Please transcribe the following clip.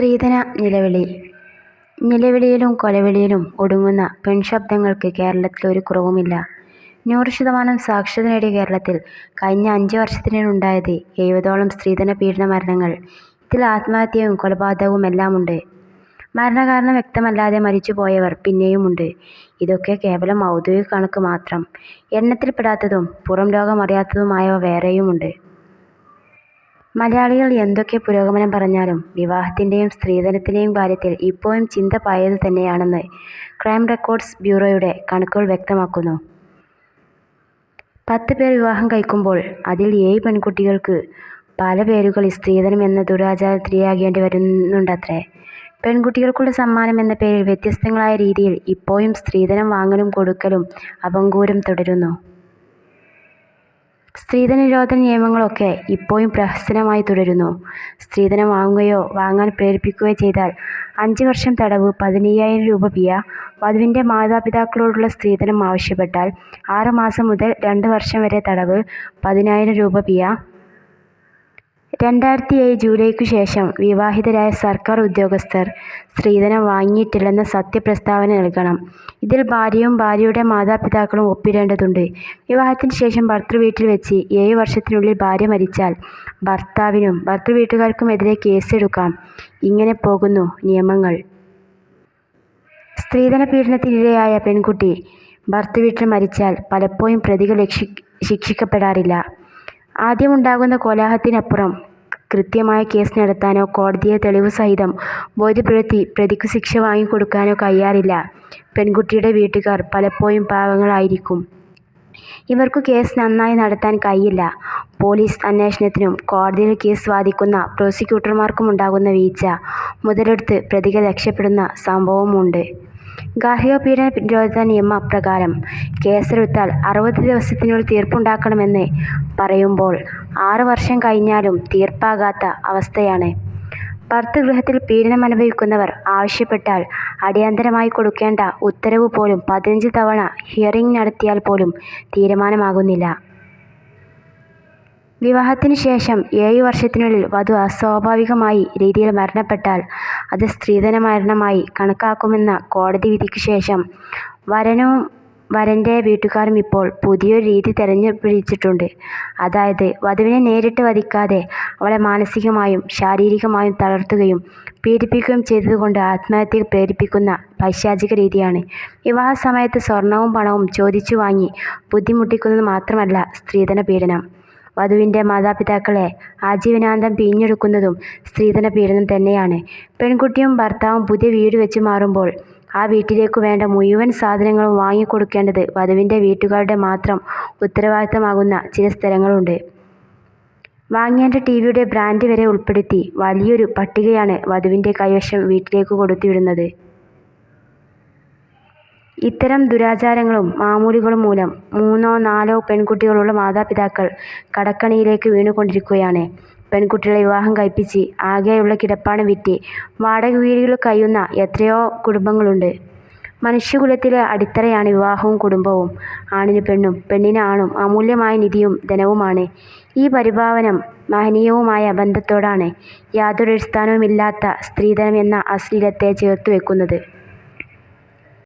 സ്ത്രീധന നിലവിളി നിലവിളിയിലും കൊലവിളിയിലും ഒടുങ്ങുന്ന പെൺശബ്ദങ്ങൾക്ക് കേരളത്തിൽ ഒരു കുറവുമില്ല. നൂറ് ശതമാനം സാക്ഷരത നേടിയ കേരളത്തിൽ കഴിഞ്ഞ അഞ്ച് വർഷത്തിനുണ്ടായത് എഴുപതോളം സ്ത്രീധന പീഡന മരണങ്ങൾ. ഇതിൽ ആത്മഹത്യയും കൊലപാതകവും എല്ലാമുണ്ട് മരണകാരണം വ്യക്തമല്ലാതെ മരിച്ചുപോയവർ പിന്നെയുമുണ്ട്. ഇതൊക്കെ കേവലം ഔദ്യോഗിക കണക്ക് മാത്രം. എണ്ണത്തിൽപ്പെടാത്തതും പുറംലോകം അറിയാത്തതുമായവ വേറെയുമുണ്ട്. മലയാളികൾ എന്തൊക്കെ പുരോഗമനം പറഞ്ഞാലും വിവാഹത്തിന്റെയും സ്ത്രീധനത്തിന്റെയും കാര്യത്തിൽ ഇപ്പോഴും ചിന്ത പായത് തന്നെയാണെന്ന് ക്രൈം റെക്കോർഡ്സ് ബ്യൂറോയുടെ കണക്കുകൾ വ്യക്തമാക്കുന്നു. പത്ത് പേർ വിവാഹം കഴിക്കുമ്പോൾ അതിൽ ഏഴ് പെൺകുട്ടികൾക്ക് പല പേരുകൾ സ്ത്രീധനം എന്ന ദുരാചാരത്തിനിരയാകേണ്ടി വരുന്നുണ്ടത്രേ. പെൺകുട്ടികൾക്കുള്ള സമ്മാനം എന്ന പേരിൽ വ്യത്യസ്തങ്ങളായ രീതിയിൽ ഇപ്പോഴും സ്ത്രീധനം വാങ്ങലും കൊടുക്കലും അപങ്കൂരം തുടരുന്നു. സ്ത്രീധന നിരോധന നിയമങ്ങളൊക്കെ ഇപ്പോഴും പ്രഹസനമായി തുടരുന്നു. സ്ത്രീധനം വാങ്ങുകയോ വാങ്ങാൻ പ്രേരിപ്പിക്കുകയോ ചെയ്താൽ അഞ്ച് വർഷം തടവ്, പതിനയ്യായിരം രൂപ പിഴ. വധുവിന്റെ മാതാപിതാക്കളോടുള്ള സ്ത്രീധനം ആവശ്യപ്പെട്ടാൽ ആറ് മാസം മുതൽ രണ്ട് വർഷം വരെ തടവ്, പതിനായിരം രൂപ പിഴ. രണ്ടായിരത്തിയേഴ് ജൂലൈക്കു ശേഷം വിവാഹിതരായ സർക്കാർ ഉദ്യോഗസ്ഥർ സ്ത്രീധനം വാങ്ങിയിട്ടില്ലെന്ന സത്യപ്രസ്താവന നൽകണം. ഇതിൽ ഭാര്യയും ഭാര്യയുടെ മാതാപിതാക്കളും ഒപ്പിടേണ്ടതുണ്ട്. വിവാഹത്തിന് ശേഷം ഭർതൃവീട്ടിൽ വെച്ച് ഏഴ് വർഷത്തിനുള്ളിൽ ഭാര്യ മരിച്ചാൽ ഭർത്താവിനും ഭർതൃവീട്ടുകാർക്കുമെതിരെ കേസെടുക്കാം. ഇങ്ങനെ പോകുന്നു നിയമങ്ങൾ. സ്ത്രീധന പീഡനത്തിനിരയായ പെൺകുട്ടി ഭർതൃവീട്ടിൽ മരിച്ചാൽ പലപ്പോഴും പ്രതികൾ ശിക്ഷിക്കപ്പെടാറില്ല. ആദ്യമുണ്ടാകുന്ന കോലാഹലത്തിനപ്പുറം കൃത്യമായ കേസ് നടത്താനോ കോടതിയെ തെളിവ് സഹിതം ബോധ്യപ്പെടുത്തി പ്രതിക്ക് ശിക്ഷ വാങ്ങിക്കൊടുക്കാനോ കഴിയാറില്ല. പെൺകുട്ടിയുടെ വീട്ടുകാർ പലപ്പോഴും പാവങ്ങളായിരിക്കും. ഇവർക്ക് കേസ് നന്നായി നടത്താൻ കഴിയില്ല. പോലീസ് അന്വേഷണത്തിനും കോടതിയിൽ കേസ് വാദിക്കുന്ന പ്രോസിക്യൂട്ടർമാർക്കും ഉണ്ടാകുന്ന വീഴ്ച മുതലെടുത്ത് പ്രതികൾ രക്ഷപ്പെടുന്ന സംഭവവുമുണ്ട്. ഗാർഹിക പീഡന നിരോധന നിയമ പ്രകാരം കേസെടുത്താൽ അറുപത് ദിവസത്തിനുള്ളിൽ തീർപ്പുണ്ടാക്കണമെന്ന് പറയുമ്പോൾ ആറ് വർഷം കഴിഞ്ഞാലും തീർപ്പാകാത്ത അവസ്ഥയാണ്. ഭർതൃഗൃഹത്തിൽ പീഡനമനുഭവിക്കുന്നവർ ആവശ്യപ്പെട്ടാൽ അടിയന്തരമായി കൊടുക്കേണ്ട ഉത്തരവ് പോലും പതിനഞ്ച് തവണ ഹിയറിംഗ് നടത്തിയാൽ പോലും തീരുമാനമാകുന്നില്ല. വിവാഹത്തിന് ശേഷം ഏഴ് വർഷത്തിനുള്ളിൽ വധു അസ്വാഭാവികമായി രീതിയിൽ മരണപ്പെട്ടാൽ അത് സ്ത്രീധന മരണമായി കണക്കാക്കുമെന്ന കോടതി വിധിക്ക് ശേഷം വരനും വരന്റെ വീട്ടുകാരും ഇപ്പോൾ പുതിയൊരു രീതി തെരഞ്ഞുപിടിച്ചിട്ടുണ്ട്. അതായത് വധുവിനെ നേരിട്ട് വധിക്കാതെ അവളെ മാനസികമായും ശാരീരികമായും തളർത്തുകയും പീഡിപ്പിക്കുകയും ചെയ്തതുകൊണ്ട് ആത്മഹത്യക്ക് പ്രേരിപ്പിക്കുന്ന പൈശാചിക രീതിയാണ്. വിവാഹ സമയത്ത് സ്വർണവും പണവും ചോദിച്ചു വാങ്ങി ബുദ്ധിമുട്ടിക്കുന്നത് മാത്രമല്ല സ്ത്രീധന പീഡനം. വധുവിന്റെ മാതാപിതാക്കളെ ആജീവനാന്തം പിഴിഞ്ഞെടുക്കുന്നതും സ്ത്രീധന പീഡനം തന്നെയാണ്. പെൺകുട്ടിയും ഭർത്താവും പുതിയ വീട് വെച്ച് മാറുമ്പോൾ ആ വീട്ടിലേക്ക് വേണ്ട മുഴുവൻ സാധനങ്ങളും വാങ്ങിക്കൊടുക്കേണ്ടത് വധുവിന്റെ വീട്ടുകാരുടെ മാത്രം ഉത്തരവാദിത്തമാകുന്ന ചില സ്ഥലങ്ങളുണ്ട്. വാങ്ങേണ്ട ടി വിയുടെ ബ്രാൻഡ് വരെ ഉൾപ്പെടുത്തി വലിയൊരു പട്ടികയാണ് വധുവിന്റെ കൈവശം വീട്ടിലേക്ക് കൊടുത്തുവിടുന്നത്. ഇത്തരം ദുരാചാരങ്ങളും മാമൂലികളും മൂലം മൂന്നോ നാലോ പെൺകുട്ടികളുള്ള മാതാപിതാക്കൾ കടക്കണിയിലേക്ക് വീണുകൊണ്ടിരിക്കുകയാണ്. പെൺകുട്ടികളെ വിവാഹം കഴിപ്പിച്ച് ആകെയുള്ള കിടപ്പാണ് വിറ്റ് വാടക വീടുകൾ കഴിയുന്ന എത്രയോ കുടുംബങ്ങളുണ്ട്. മനുഷ്യകുലത്തിലെ അടിത്തറയാണ് വിവാഹവും കുടുംബവും. ആണിന് പെണ്ണും പെണ്ണിന് ആണും അമൂല്യമായ നിധിയും ധനവുമാണ്. ഈ പരിഭാവനം മഹനീയവുമായ ബന്ധത്തോടാണ് യാതൊരു അടിസ്ഥാനവുമില്ലാത്ത സ്ത്രീധനം എന്ന അശ്ലീലത്തെ ചേർത്തുവെക്കുന്നത്.